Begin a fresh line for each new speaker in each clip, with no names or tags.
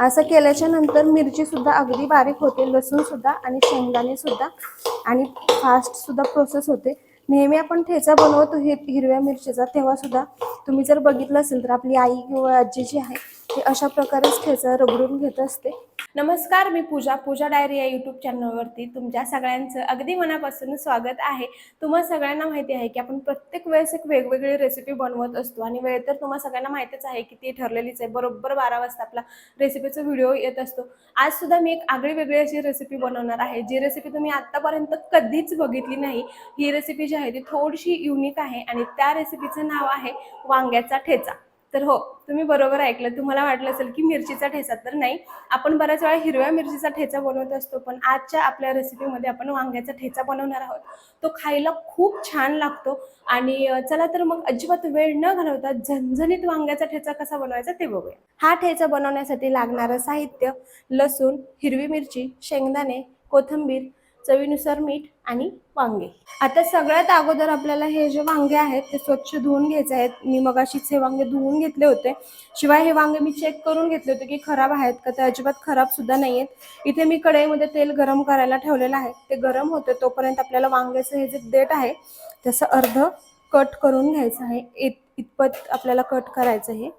असं केल्याच्यानंतर मिरची सुद्धा अगदी बारीक होते लसूण सुद्धा आणि शेंगदाणे सुद्धा आणि फास्ट सुद्धा प्रोसेस होते. नेहमी आपण ठेचा बनवतो हे हिरव्या मिरचीचा तेव्हा सुद्धा तुम्ही जर बघितलं असेल तर आपली आई किंवा आजी जी आहे ती अशा प्रकारेच ठेचा रगडून घेत असते. नमस्कार मी पूजा पूजा डायरी या यूट्यूब चॅनलवरती तुमच्या सगळ्यांचं अगदी मनापासून स्वागत आहे. तुम्हा सगळ्यांना माहिती आहे की आपण प्रत्येक वेळेस एक वेगवेगळी रेसिपी बनवत असतो आणि वेळ तर तुम्हाला सगळ्यांना माहितीच आहे की ती ठरलेलीच आहे. बरोबर बारा वाजता आपला रेसिपीचा व्हिडिओ येत असतो. आज सुद्धा मी एक आगळी वेगळी अशी रेसिपी बनवणार आहे. जी रेसिपी तुम्ही आतापर्यंत कधीच बघितली नाही. ही रेसिपी जी आहे ती थोडीशी युनिक आहे आणि त्या रेसिपीचं नाव आहे वांग्याचा ठेचा. तर हो तुम्ही बरोबर ऐकलं. तुम्हाला वाटलं असेल की मिरचीचा ठेचा तर नाही. आपण बऱ्याच वेळा हिरव्या मिरचीचा ठेचा बनवत असतो पण आजच्या आपल्या रेसिपीमध्ये आपण वांग्याचा ठेचा बनवणार आहोत. तो खायला खूप छान लागतो. आणि चला तर मग अजिबात वेळ न घालवता झणझणीत वांग्याचा ठेचा कसा बनवायचा ते बघूया. हा ठेचा बनवण्यासाठी लागणारं साहित्य लसूण हिरवी मिरची शेंगदाणे कोथिंबीर चवीनुसार मीठ आणि वांगे. आता सगळ्यात अगोदर आपल्याला हे जे वांगे आहेत ते स्वच्छ धुवून घ्यायचे आहेत. मी मगाशीच हे वांगे धुवून घेतले होते. शिवाय हे वांगे मी चेक करून घेतले होते की खराब आहेत का? ते अजिबात खराब सुद्धा नाही आहेत इथे मी कढईमध्ये तेल गरम करायला ठेवलेलं आहे. ते गरम होते तोपर्यंत आपल्याला वांग्याचं हे जे देठ आहे त्याचं अर्ध कट करून घ्यायचं आहे. इत इतपत आपल्याला कट करायचं आहे.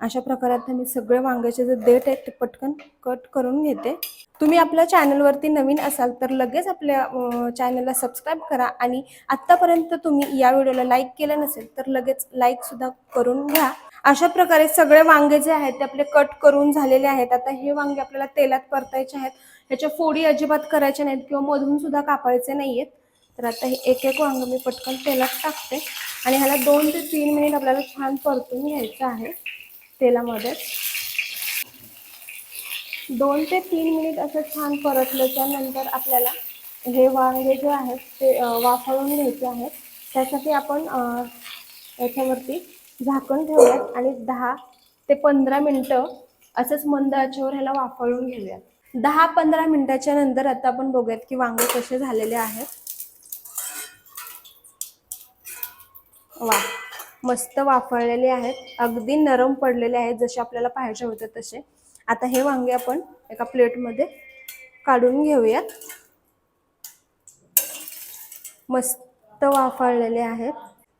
अशा प्रकारात मी सगळे वांग्याचे जे देठ आहेत ते पटकन कट करून घेते. तुम्ही आपल्या चॅनलवरती नवीन असाल तर लगेच आपल्या चॅनलला सबस्क्राईब करा आणि आत्तापर्यंत तुम्ही या व्हिडिओला लाईक केलं नसेल तर लगेच लाईक सुद्धा करून घ्या. अशा प्रकारे सगळे वांगे जे आहेत ते आपले कट करून झालेले आहेत. आता हे वांगे आपल्याला तेलात परतायचे आहेत. ह्याच्या फोडी अजिबात करायच्या नाहीत किंवा मधून सुद्धा कापायचे नाहीयेत. तर आता हे एक एक वांग मी पटकन तेलात टाकते आणि ह्याला दोन ते तीन मिनिट आपल्याला छान परतून घ्यायचं आहे. तेलामध्ये दोन ते तीन मिनिट असं छान परतल्याच्या नंतर आपल्याला हे वांगे जे आहेत ते वाफळून घ्यायचे आहेत. त्यासाठी आपण याच्यावरती झाकण ठेवूयात आणि दहा ते पंधरा मिनटं असंच मंद आचेवर ह्याला वाफळून घेऊयात. दहा पंधरा मिनिटाच्या नंतर आता आपण बघूयात की वांगे कसे झालेले आहेत. वा. मस्त वाफळलेले आहेत. अगदी नरम पडलेले आहेत जसे आपल्याला पाहिजे होते तसे. आता हे वांगे आपण एका प्लेटमध्ये काढून घेऊयात. मस्त वाफळलेले आहेत.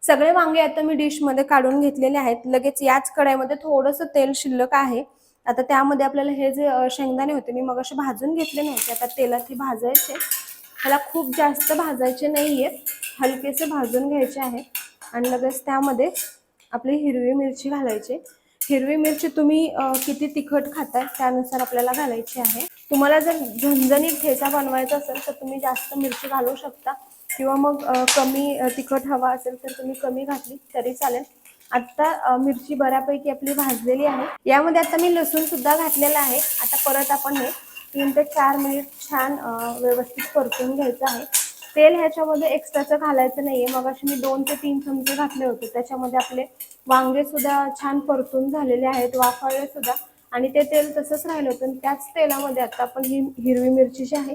सगळे वांगे आता मी डिशमध्ये काढून घेतलेले आहेत. लगेच याच कढाईमध्ये थोडंसं तेल शिल्लक आहे. आता त्यामध्ये आपल्याला हे जे शेंगदाणे होते मी मग असे भाजून घेतले नव्हते. आता तेलात हे भाजायचे. ह्याला खूप जास्त भाजायचे नाही आहेत हलकेसे भाजून घ्यायचे आहेत आणि लगेच त्यामध्ये आपली हिरवी मिरची घालायची. हिरवी मिरची तुम्ही किती तिखट खाताय त्यानुसार आपल्याला घालायची आहे. तुम्हाला जर झणझणीत ठेचा बनवायचा असेल तर तुम्ही जास्त मिरची घालू शकता. किंवा मग कमी तिखट हवा असेल तर तुम्ही कमी घातली तरी चालेल. आता मिरची बऱ्यापैकी आपली भाजलेली आहे. यामध्ये आता मी लसूण सुद्धा घातलेला आहे. आता परत आपण हे तीन ते चार मिनिट छान व्यवस्थित परतून घ्यायचं आहे. तेल ह्याच्यामध्ये एक्स्ट्राचं घालायचं नाहीये. मग अशी मी दोन ते तीन चमचे घातले होते. त्याच्यामध्ये आपले वांगे सुद्धा छान परतून झालेले आहेत वाफाळले सुद्धा. आणि ते तेल तसंच राहिलं होतं. आणि त्याच तेलामध्ये आता आपण ही हिरवी मिरची जी आहे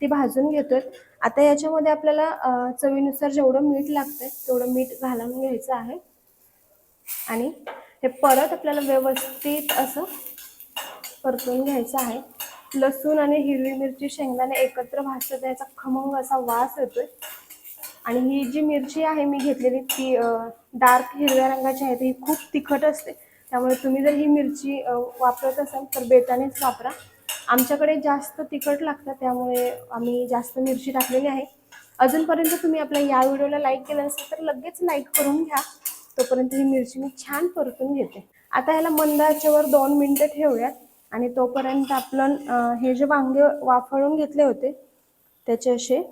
ती भाजून घेतोय. आता याच्यामध्ये आपल्याला चवीनुसार जेवढं मीठ लागतंय तेवढं मीठ घालून घ्यायचं आहे. आणि हे परत आपल्याला व्यवस्थित असं परतून घ्यायचं आहे. लसूण आणि हिरवी मिरची शेंगदाणे एकत्र भाजतं त्याचा खमंग असा वास येतोय. आणि ही जी मिरची आहे मी घेतलेली ती डार्क हिरव्या रंगाची आहे ही खूप तिखट असते. त्यामुळे तुम्ही जर ही मिरची वापरत असाल तर बेतानेच वापरा. आमच्याकडे जास्त तिखट लागतं त्यामुळे आम्ही जास्त मिरची टाकलेली आहे. अजूनपर्यंत तुम्ही आपल्या या व्हिडिओला लाईक केलं असेल तर लगेच लाईक करून घ्या. तोपर्यंत ही मिरची मी छान परतून घेते. आता ह्याला मंद आचेवर दोन मिनटं ठेवूयात. आणि तोपर्यंत आपण हे जे वांगे वाफळून घेतले होते त्याचे असे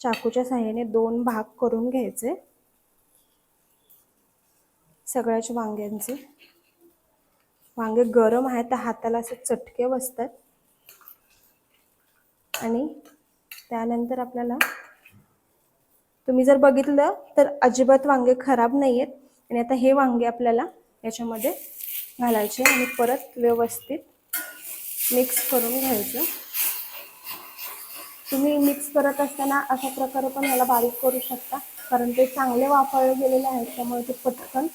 चाकूच्या साह्याने दोन भाग करून घ्यायचे. सगळ्याच वांग्यांचे. वांगे गरम आहेत तर हाताला असे चटके बसतात. आणि त्यानंतर आपल्याला तुम्ही जर बघितलं तर अजिबात वांगे खराब नाही आहेत आणि आता हे वांगे आपल्याला याच्यामध्ये घालायचे आणि परत व्यवस्थित मिक्स करून घ्यायचं. तुम्ही मिक्स करत असताना अशा प्रकारे पण ह्याला बारीक करू शकता. कारण ते चांगले वापरले गेलेले आहेत त्यामुळे ते पटकन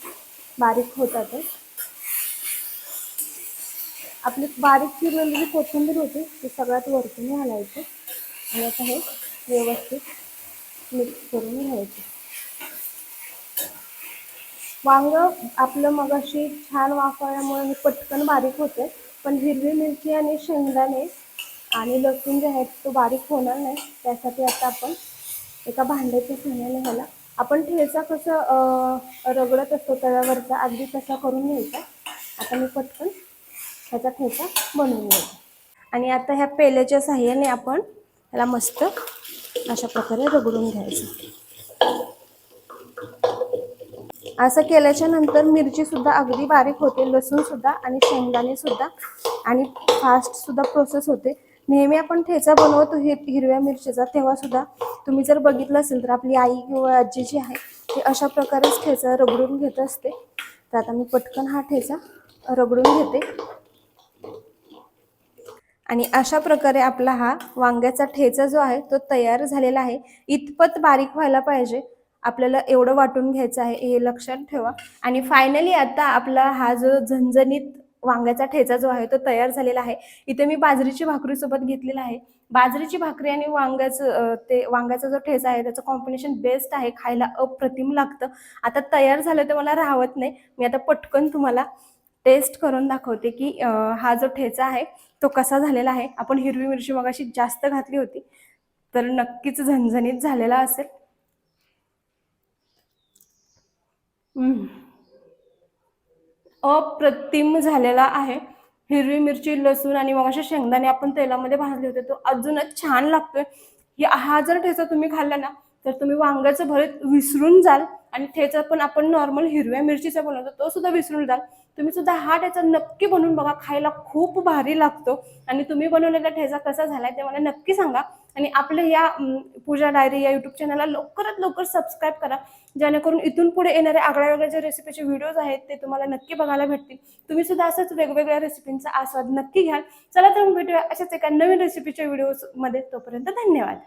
बारीक होतात. आपली बारीक चिरलेली म्हणजे जी कोथिंबीर होती ती सगळ्यात वरतून घालायची. आणि आता हे व्यवस्थित मिक्स करून घ्यायचं. वांग आपलं मगाशी छान वाफळल्यामुळे हे पटकन बारीक होते. पण हिरवी मिरची आणि शेंगदाणे आणि लसूण जे आहे तो बारीक होणार नाही. त्यासाठी आता आपण एका भांड्याच्या सहाय्याने ह्याला आपण ठेचा कसं रगडत असतो तव्यावरचा अगदी तसा करून घ्यायचा. आता मी पटकन ह्याचा ठेचा बनवून घ्यायचा आणि आता ह्या पेल्याच्या सहाय्याने आपण ह्याला मस्त अशा प्रकारे रगडून घ्यायचं. असं केल्याच्यानंतर मिरची सुद्धा अगदी बारीक होते लसूण सुद्धा आणि शेंगदाणे सुद्धा. आणि फास्ट सुद्धा प्रोसेस होते. नेहमी आपण ठेचा बनवतो हे हिरव्या मिरचीचा तेव्हा सुद्धा तुम्ही जर बघितलं असेल तर आपली आई किंवा आजी जी आहे ती अशा प्रकारेच ठेचा रगडून घेत असते. तर आता मी पटकन हा ठेचा रगडून घेते. आणि अशा प्रकारे आपला हा वांग्याचा ठेचा जो आहे तो तयार झालेला आहे. इतपत बारीक व्हायला पाहिजे. आपल्याला एवढं वाटून घ्यायचं आहे हे लक्षात ठेवा. आणि फायनली आता आपला हा जो झणझणीत वांग्याचा ठेचा जो आहे तो तयार झालेला आहे. इथे मी बाजरीची भाकरी सोबत घेतलेला आहे. बाजरीची भाकरी आणि वांग्याचं ते वांग्याचा जो ठेचा आहे त्याचं कॉम्बिनेशन बेस्ट आहे खायला अप्रतिम लागतं. आता तयार झालं तर मला राहत नाही. मी आता पटकन तुम्हाला टेस्ट करून दाखवते की हा जो ठेचा आहे तो कसा झालेला आहे. आपण हिरवी मिरची मगाशी जास्त घातली होती तर नक्कीच झणझणीत झालेला असेल. अप्रतिम झालेला आहे. हिरवी मिरची लसूण आणि मग असे शेंगदाणे आपण तेलामध्ये भाजले होते. तो अजूनच छान लागतोय. ही हा जर ठेचा तुम्ही खाल्ला ना तर तुम्ही वांग्याचं भरीत विसरून जाल आणि ठेचा पण आपण नॉर्मल हिरव्या मिरचीचा बनवतो तो सुद्धा विसरून जाल. तुम्ही सुद्धा हा ठेचा नक्की बनवून बघा. खायला खूप भारी लागतो. आणि तुम्ही बनवलेला ठेचा कसा झालाय ते मला नक्की सांगा. आणि आपलं या पूजा डायरी या युट्यूब चॅनलला लवकरात लवकर सबस्क्राईब करा. जेणेकरून इथून पुढे येणारे आगळ्या वेगळ्या जे रेसिपीचे व्हिडिओज आहेत ते तुम्हाला नक्की बघायला भेटतील. तुम्ही सुद्धा असंच वेगवेगळ्या रेसिपींचा आस्वाद नक्की घ्याल. चला तर मग भेटूया अशाच एका नवीन रेसिपीच्या व्हिडिओमध्ये तोपर्यंत धन्यवाद.